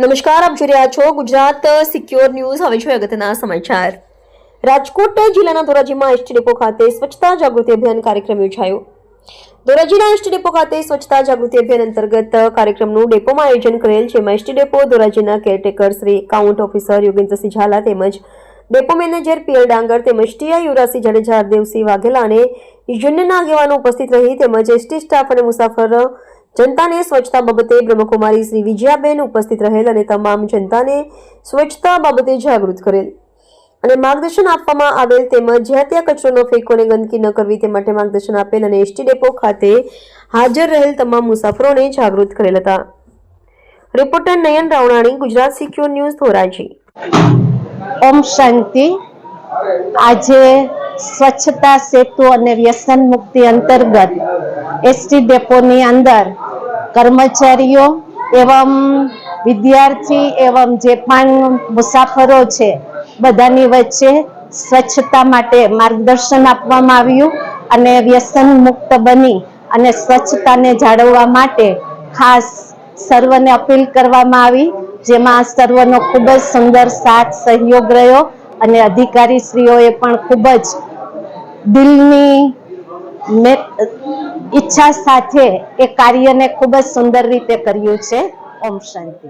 નમસ્કાર, આપ જોઈ રહ્યા છો ગુજરાત સિક્યોર ન્યૂઝ. હવે છે અગત્યના સમાચાર. રાજકોટ જિલ્લાના ધોરાજીમાં એસટી ડેપો ખાતે સ્વચ્છતા જાગૃતિ અભિયાન કાર્યક્રમ યોજાયો. ધોરાજીના એસટી ડેપો ખાતે સ્વચ્છતા જાગૃતિ અભિયાન અંતર્ગત કાર્યક્રમનું ડેપોમાં આયોજન કરેલ, જેમાં ST depot, ધોરાજીના caretaker Shri count officer Yogendrasinh Jhala તેમજ ડેપો મેનેજર પીએલ ડાંગર તેમજ ટીઆઈ યુવરાજસિંહ જાડેજા, હરદેવસિંહ વાઘેલા અને યુનિયનના આગેવાનો ઉપસ્થિત રહી તેમજ એસટી સ્ટાફ અને મુસાફર જનતાને સ્વચ્છતા બાબતે બ્રહ્મકુમારી શ્રી વિજયાબેન ઉપસ્થિત રહેલ અને તમામ જનતાને સ્વચ્છતા બાબતે જાગૃત કરેલ. અને માર્ગદર્શન આપવામાં આવેલ તેમજ જ્યાં ત્યાં કચરો ન ફેંકો અને ગંદકી ન કરવી તે માટે માર્ગદર્શન આપેલ અને એસટી ડેપો ખાતે હાજર રહેલ તમામ મુસાફરોને જાગૃત કરેલ હતા. Reporter Nayan Ravanani, Gujarat secure news, Dhoraji. ઓમ શાંતિ. આજે સ્વચ્છતા સેતુ અને વ્યસન મુક્તિ અંતર્ગત એસટી ડેપોની અંદર કર્મચારીઓ એવમ વિદ્યાર્થી એવમ જે પણ મુસાફરો છે, બધાની વચ્ચે સ્વચ્છતા માટે માર્ગદર્શન આપવામાં આવ્યું અને વ્યસન મુક્ત બની અને સ્વચ્છતાને જાળવવા માટે ખાસ સર્વને અપીલ કરવામાં આવી, જેમાં સર્વનો ખૂબ જ સુંદર સાથ સહયોગ રહ્યો અને અધિકારીશ્રીઓએ પણ ખૂબ જ દિલની ઈચ્છા સાથે એ કાર્યને ખૂબ જ સુંદર રીતે કર્યું છે. ઓમ શાંતિ.